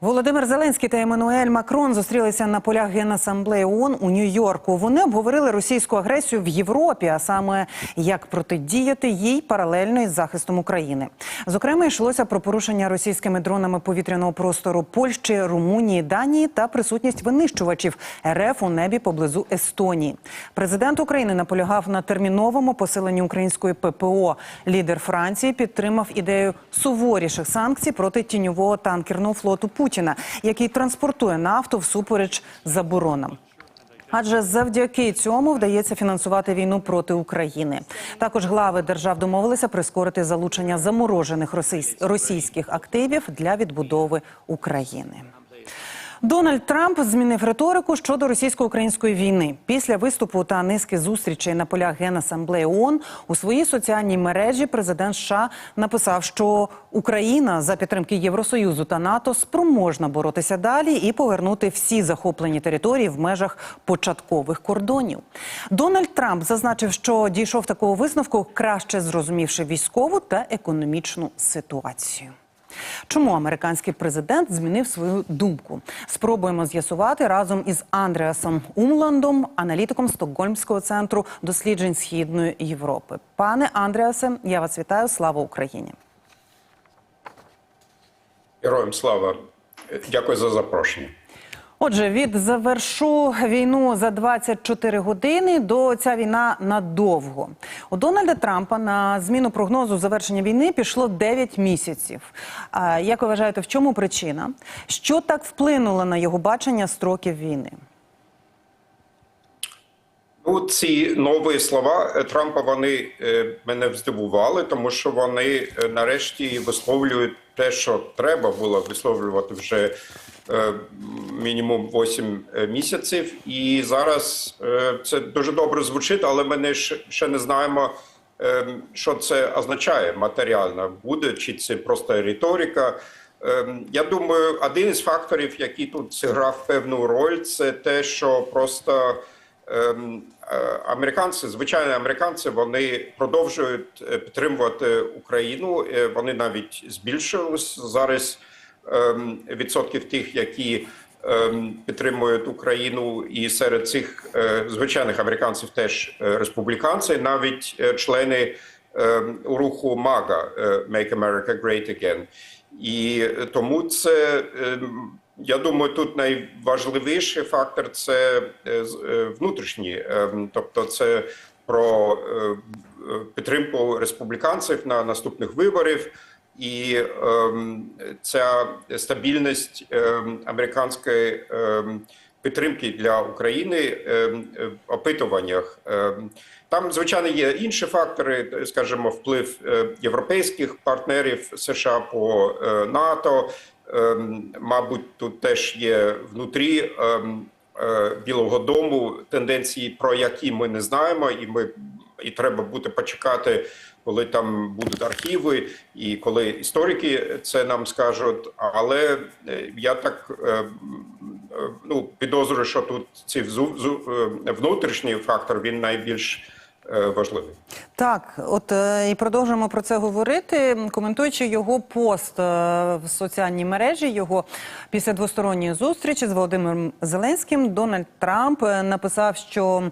Володимир Зеленський та Еммануель Макрон зустрілися на полях Генасамблеї ООН у Нью-Йорку. Вони обговорили російську агресію в Європі, а саме як протидіяти їй паралельно із захистом України. Зокрема, йшлося про порушення російськими дронами повітряного простору Польщі, Румунії, Данії та присутність винищувачів РФ у небі поблизу Естонії. Президент України наполягав на терміновому посиленні української ППО. Лідер Франції підтримав ідею суворіших санкцій проти тіньового танкерного флоту Путіна, який транспортує нафту всупереч заборонам. Адже завдяки цьому вдається фінансувати війну проти України. Також глави держав домовилися прискорити залучення заморожених російсь- російських активів для відбудови України. Дональд Трамп змінив риторику щодо російсько-української війни. Після виступу та низки зустрічей на полях Генасамблеї ООН у своїй соціальній мережі президент США написав, що Україна за підтримки Євросоюзу та НАТО спроможна боротися далі і повернути всі захоплені території в межах початкових кордонів. Дональд Трамп зазначив, що дійшов такого висновку, краще зрозумівши військову та економічну ситуацію. Чому американський президент змінив свою думку? Спробуємо з'ясувати разом із Андреасом Умландом, аналітиком Стокгольмського центру досліджень Східної Європи. Пане Андреасе, я вас вітаю. Слава Україні! Героям слава. Дякую за запрошення. Отже, від завершу війну за 24 години до ця війна надовго. У Дональда Трампа на зміну прогнозу завершення війни пішло 9 місяців. Як ви вважаєте, в чому причина? Що так вплинуло на його бачення строків війни? Ну, ці нові слова е, Трампа вони е, мене здивували, тому що вони е, нарешті висловлюють те, що треба було висловлювати вже мінімум 8 місяців. І зараз е, це дуже добре звучить, але ми не ще, не знаємо, е, що це означає матеріально. Буде чи це просто риторика. Я думаю, один із факторів, який тут зіграв певну роль, це те, що просто е, американці, звичайні американці, вони продовжують е, підтримувати Україну. Е, Вони навіть збільшились зараз відсотків тих, які ем, підтримують Україну, і серед цих е, звичайних американців теж е, республіканці, навіть е, члени ем, руху МАГА «Make America Great Again». І тому це ем, я думаю, тут найважливіший фактор це ем, тобто це про підтримку республіканців на наступних виборів. І ем, ця стабільність ем, американської ем, підтримки для України в опитуваннях. Там, звичайно, є інші фактори, скажімо, вплив е, європейських партнерів США по е, НАТО. Мабуть, тут теж є внутрі е, Білого Дому тенденції, про які ми не знаємо, і ми і треба буде почекати, коли там будуть архіви, і коли історики це нам скажуть. Але е, я так е, е, ну підозрюю, що тут цей внутрішній фактор він найбільш важливий. Так, от е, і продовжуємо про це говорити, коментуючи його пост е, в соціальній мережі. Його після двосторонньої зустрічі з Володимиром Зеленським Дональд Трамп е, написав, що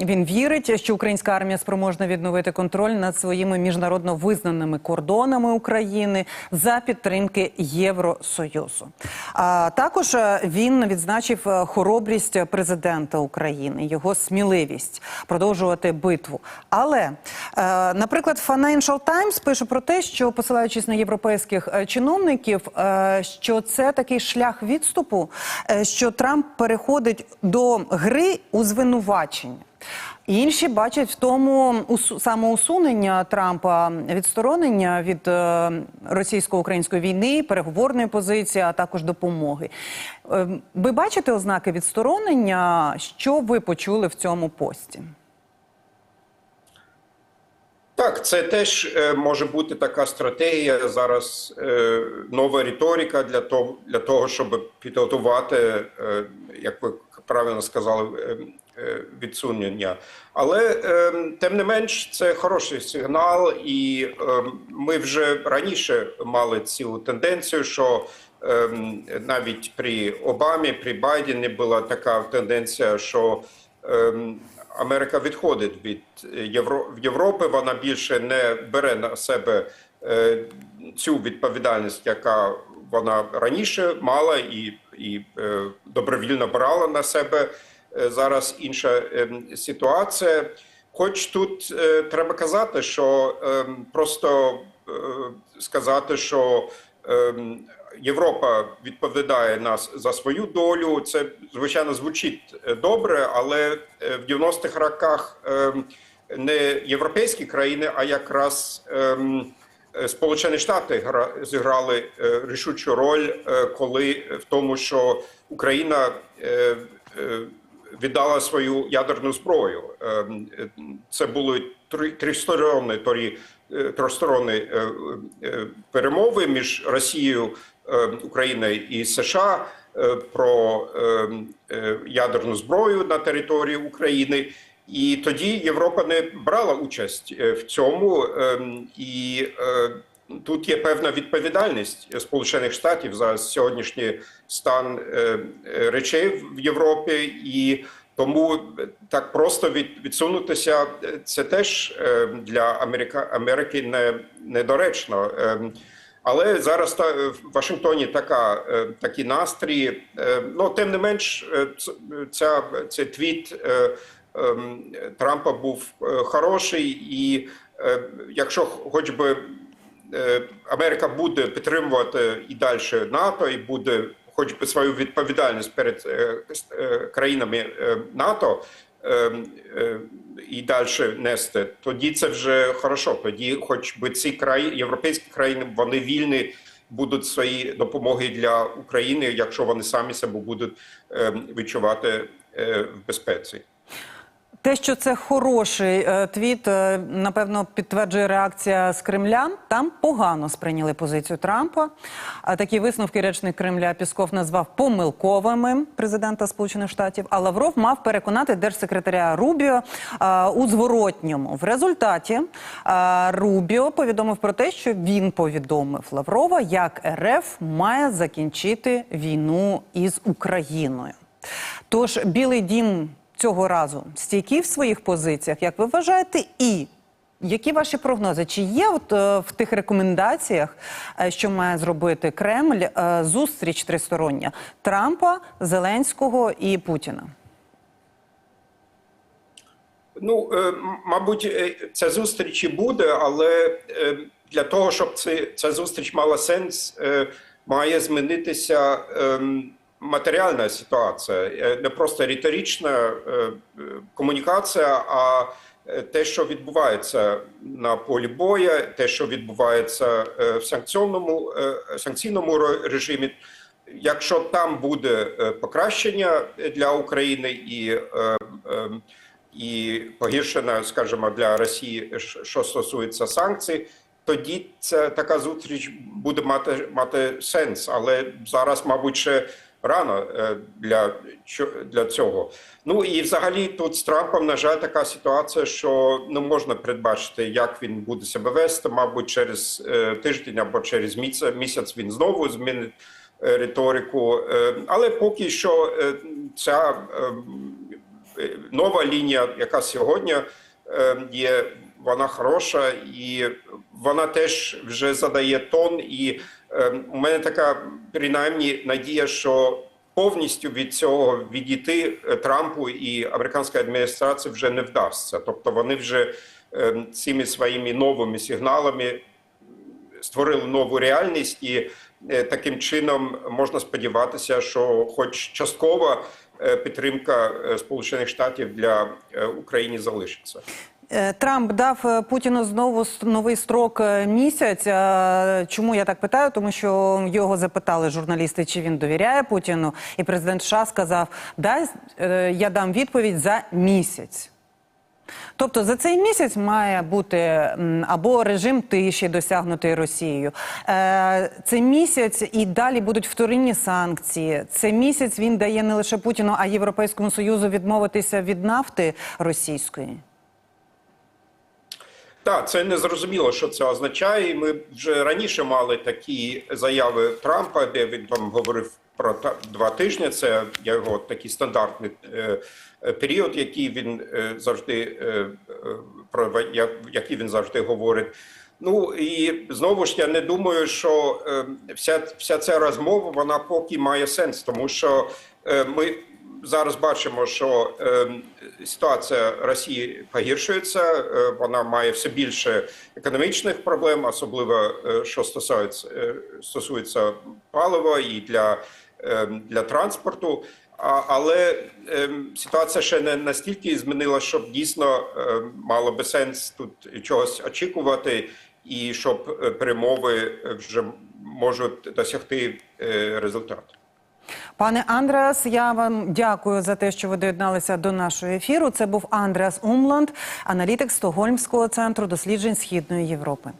він вірить, що українська армія спроможна відновити контроль над своїми міжнародно визнаними кордонами України за підтримки Євросоюзу. А також е, він відзначив е, хоробрість президента України, його сміливість продовжувати битву. Але, е, наприклад, Financial Times пише про те, що посилаючись на європейських е, чиновників, е, що це такий шлях відступу, що Трамп переходить до гри у звинувачення. Інші бачать в тому самоусунення Трампа, відсторонення від російсько-української війни, переговорної позиції, а також допомоги. Ви бачите ознаки відсторонення? Що ви почули в цьому пості? Так, це теж е, може бути така стратегія зараз. Е, нова риторика для того, для того, щоб підготувати, е, як ви правильно сказали, відсунення. Але е, тим не менш, це хороший сигнал, і е, ми вже раніше мали цю тенденцію, що ем, навіть при Обамі, при Байдені була така тенденція, що ем, Америка відходить від Євро... Європи. Вона більше не бере на себе е, цю відповідальність, яка вона раніше мала і, і е, добровільно брала на себе. Е, Зараз інша ем, ситуація. Хоч тут е, треба казати, що ем, просто е, сказати, що Європа відповідає нас за свою долю. Це звичайно звучить е, добре, але е, в 90-х роках ем, не європейські країни, а якраз ем, е, Сполучені Штати гра- зіграли рішучу роль, коли в тому, що Україна віддала свою ядерну зброю. Ем, Це були три- тристоронні торі- е, тристоронні е, е, перемови між Росією, Україною і США про ядерну зброю на території України. І тоді Європа не брала участь в цьому, ем, і тут є певна відповідальність Сполучених Штатів за сьогоднішній стан речей в Європі, і тому так просто від, відсунутися е, це теж е, для Америка, Америки не, недоречно. Ем, але зараз та, в Вашингтоні така, е, такі настрої. Е, Ну, тим не менш, е, ця, цей твіт е, ем, Трампа був е, хороший, і е, якщо хоч би е, Америка буде підтримувати і далі НАТО, і буде хоч би свою відповідальність перед е, е, країнами е, НАТО. І далі нести, тоді це вже хорошо. Тоді, хоч би ці країни, європейські країни, вони вільні будуть свої допомоги для України, якщо вони самі себе будуть відчувати в безпеці. Те, що це хороший е, твіт, е, напевно, підтверджує реакція з Кремля. Там погано сприйняли позицію Трампа. А такі висновки речник Кремля Пісков назвав помилковими президента Сполучених Штатів. А Лавров мав переконати держсекретаря Рубіо е, у зворотньому. В результаті Рубіо повідомив про те, що він повідомив Лаврова, як РФ має закінчити війну із Україною. Тож Білий Дім цього разу стійкі в своїх позиціях, як ви вважаєте, і які ваші прогнози? Чи є от, е, в тих рекомендаціях, е, що має зробити Кремль, е, зустріч тристороння Трампа, Зеленського і Путіна? Ну, е, мабуть, е, ця зустріч і буде, але е, для того, щоб це, ця зустріч мала сенс, е, має змінитися ем, матеріальна ситуація, Е, не просто риторична е, е, комунікація, а те, що відбувається на полі боя, те, що відбувається в санкціонному е, санкційному режимі. Якщо там буде покращення для України і е, е, і погіршена, скажімо, для Росії, що стосується санкцій, тоді ця така зустріч буде мати мати сенс. Але зараз, мабуть, ще рано е, для для цього. Ну і взагалі тут з Трампом, на жаль, така ситуація, що не можна передбачити, як він буде себе вести. Мабуть, через е, тиждень або через місяць, він знову змінить е, риторику. Але поки що ця нова лінія, яка сьогодні є, вона хороша, і вона теж вже задає тон. І у мене така принаймні надія, що повністю від цього відійти е, Трампу і американській адміністрації вже не вдасться. Тобто вони вже е, цими своїми новими сигналами створили нову реальність, і е, таким чином можна сподіватися, що, хоч часткова е, підтримка Сполучених Штатів для України залишиться. Е, Трамп дав е, Путіну знову новий строк е, місяць. Чому я так питаю? Тому що його запитали журналісти, чи він довіряє Путіну, і президент США сказав: дай е, я дам відповідь за місяць. Тобто за цей місяць має бути або режим тиші досягнутий Росією. Це місяць і далі будуть вторинні санкції. Це місяць він дає не лише Путіну, а Європейському Союзу відмовитися від нафти російської. Так, це не зрозуміло, що це означає. Ми вже раніше мали такі заяви Трампа, де він там говорив про два тижні. Це його такий стандартний е, е, період, який він е, завжди е, про який він завжди говорить. Ну і знову ж я не думаю, що вся, вся ця розмова вона поки має сенс, тому що ми зараз бачимо, що е, ситуація Росії погіршується. е, вона має все більше економічних проблем, особливо е, що стосується, е, стосується палива і для, е, для транспорту. Але е, ситуація ще не настільки змінила, щоб дійсно мало би сенс тут чогось очікувати, і щоб перемови вже можуть досягти результату. Пане Андреас, я вам дякую за те, що ви доєдналися до нашого ефіру. Це був Андреас Умланд, аналітик Стокгольмського центру досліджень Східної Європи.